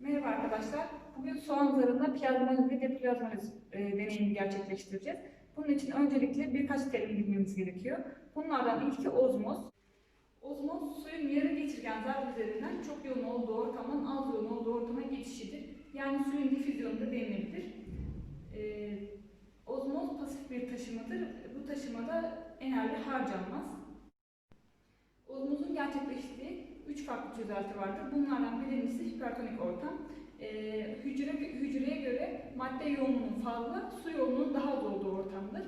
Merhaba arkadaşlar. Bugün soğan zarında plazmoliz ve deplazmoliz e, deneyimi gerçekleştireceğiz. Bunun için öncelikle birkaç terim bilmemiz gerekiyor. Bunlardan ilki ozmoz. Ozmoz, suyun yarı geçirgen zar üzerinden çok yoğun olduğu ortamdan az yoğun olduğu ortama geçişidir. Yani suyun difüzyonu da denilebilir. E, ozmoz pasif bir taşımadır. Bu taşımada enerji harcanmaz. Ozmozun gerçekleştiği üç farklı çözelti vardır. Bunlardan birincisi hipertonik ortam. Ee, hücre, hücreye göre madde yoğunluğu fazla, su yoğunluğunun daha az olduğu ortamdır.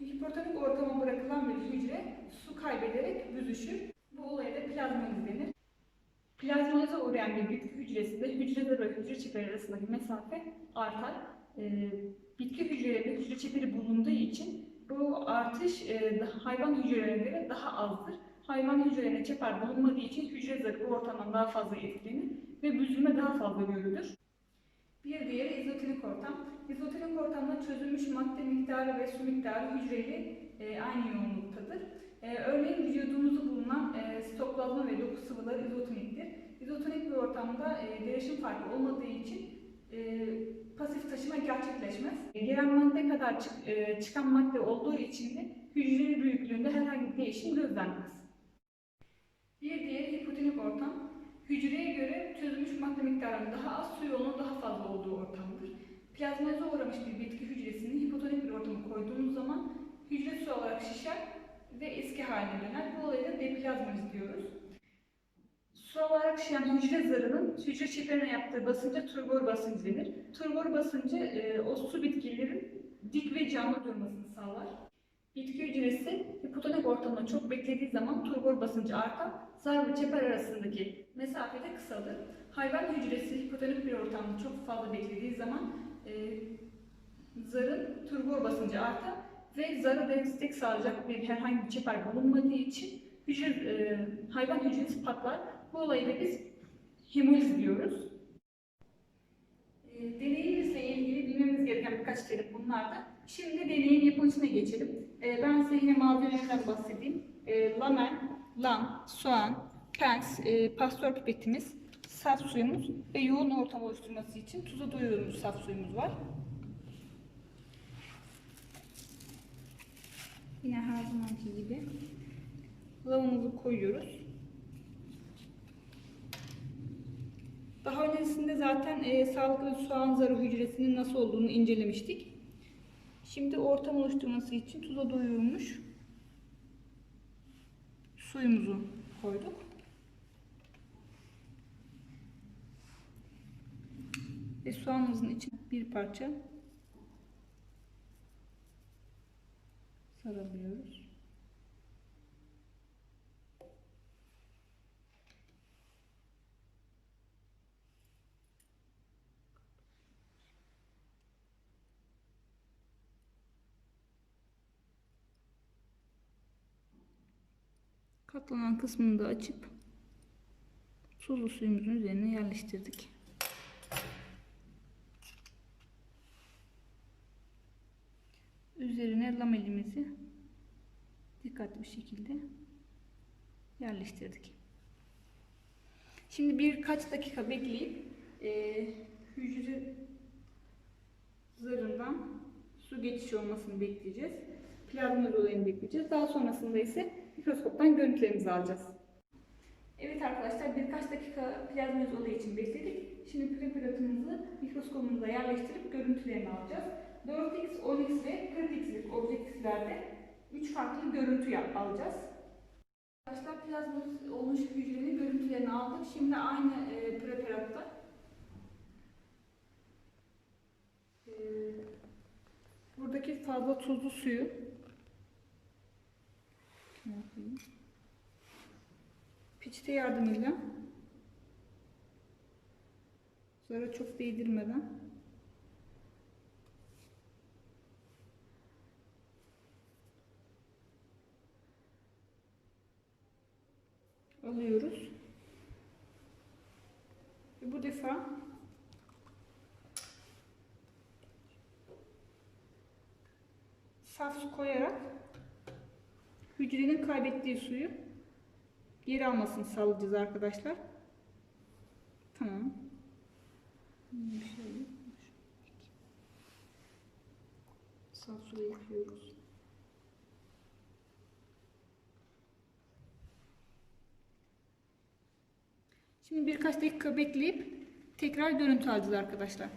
Hipertonik ortama bırakılan bir hücre su kaybederek büzüşür. Bu olaya da plazmoliz denir. Plazmolize uğrayan bir bitki hücresinde hücre ve hücre çeperi arasındaki mesafe artar. Ee, bitki hücrelerinde hücre çeperi bulunduğu için bu artış e, hayvan hücrelerine göre daha azdır. Hayvan hücrelerine çeper bulunmadığı için hücre zarı bu ortamdan daha fazla etkilenir ve büzülme daha fazla görülür. Bir diğeri izotonik ortam. İzotonik ortamda çözülmüş madde miktarı ve su miktarı hücreyle e, aynı yoğunluktadır. E, örneğin vücudumuzda bulunan e, sitoplazma ve doku sıvıları izotoniktir. İzotonik bir ortamda e, derişim farkı olmadığı için e, pasif taşıma gerçekleşmez. E, gelen madde kadar çık- e, çıkan madde olduğu için de hücre büyüklüğünde herhangi bir değişim gözlenmez. Bir diğeri hipotonik ortam. Hücreye göre çözülmüş madde miktarının daha az, su yoğunluğunun daha fazla olduğu ortamdır. Plazmoza uğramış bir bitki hücresini hipotonik bir ortama koyduğumuz zaman hücre su olarak şişer ve eski haline döner. Bu olayı da deplazmoliz diyoruz. Su olarak şişen hücre zarının hücre çeperine yaptığı basınca turgor basıncı denir. Turgor basıncı e, o su bitkilerin dik ve canlı durmasını sağlar. Bitki hücresi hipotonik ortamda çok beklediği zaman turgor basıncı artar, zar ve çeper arasındaki mesafe de kısalır. Hayvan hücresi hipotonik bir ortamda çok fazla beklediği zaman e, zarın turgor basıncı artar ve zara destek sağlayacak bir herhangi bir çeper bulunmadığı için hücre, e, hayvan hücresi patlar. Bu olayı da biz hemoliz diyoruz. E, deneyimizle ilgili bilmemiz gereken birkaç terim bunlar da. Şimdi deneyin yapılışına geçelim. E, ben size yine malzemelerden bahsedeyim. E, lamen, lam, soğan, pens, e, pastör pipetimiz, saf suyumuz ve yoğun ortam oluşturması için tuza doyurulmuş saf suyumuz var. Yine her zamanki gibi lavamızı koyuyoruz. Daha öncesinde zaten e, sağlıklı soğan zarı hücresinin nasıl olduğunu incelemiştik. Şimdi ortam oluşturması için tuza doyurulmuş suyumuzu koyduk. Ve soğanımızın içine bir parça sarılıyoruz. Katlanan kısmını da açıp tuzlu suyumuzun üzerine yerleştirdik. Üzerine lamelimizi dikkatli bir şekilde yerleştirdik. Şimdi birkaç dakika bekleyip e, hücre zarından su geçişi olmasını bekleyeceğiz. Plazma olayını bekleyeceğiz. Daha sonrasında ise mikroskoptan görüntülerimizi alacağız. Evet arkadaşlar birkaç dakika plazmoz olayı için bekledik. Şimdi preparatımızı mikroskopumuza yerleştirip görüntülerini alacağız. 4x, 10x ve 40x'lik objektiflerde 3 farklı görüntü alacağız. Arkadaşlar plazmoz olmuş hücrenin görüntülerini aldık. Şimdi aynı e, preparatta e, buradaki fazla tuzlu suyu Peçete yardımıyla zara çok değdirmeden alıyoruz. Ve bu defa saf su koyarak hücrenin kaybettiği suyu geri almasını sağlayacağız arkadaşlar. Tamam. Hmm, Şöyle. Saf suda yıkıyoruz. Şimdi birkaç dakika bekleyip tekrar görüntü alacağız arkadaşlar.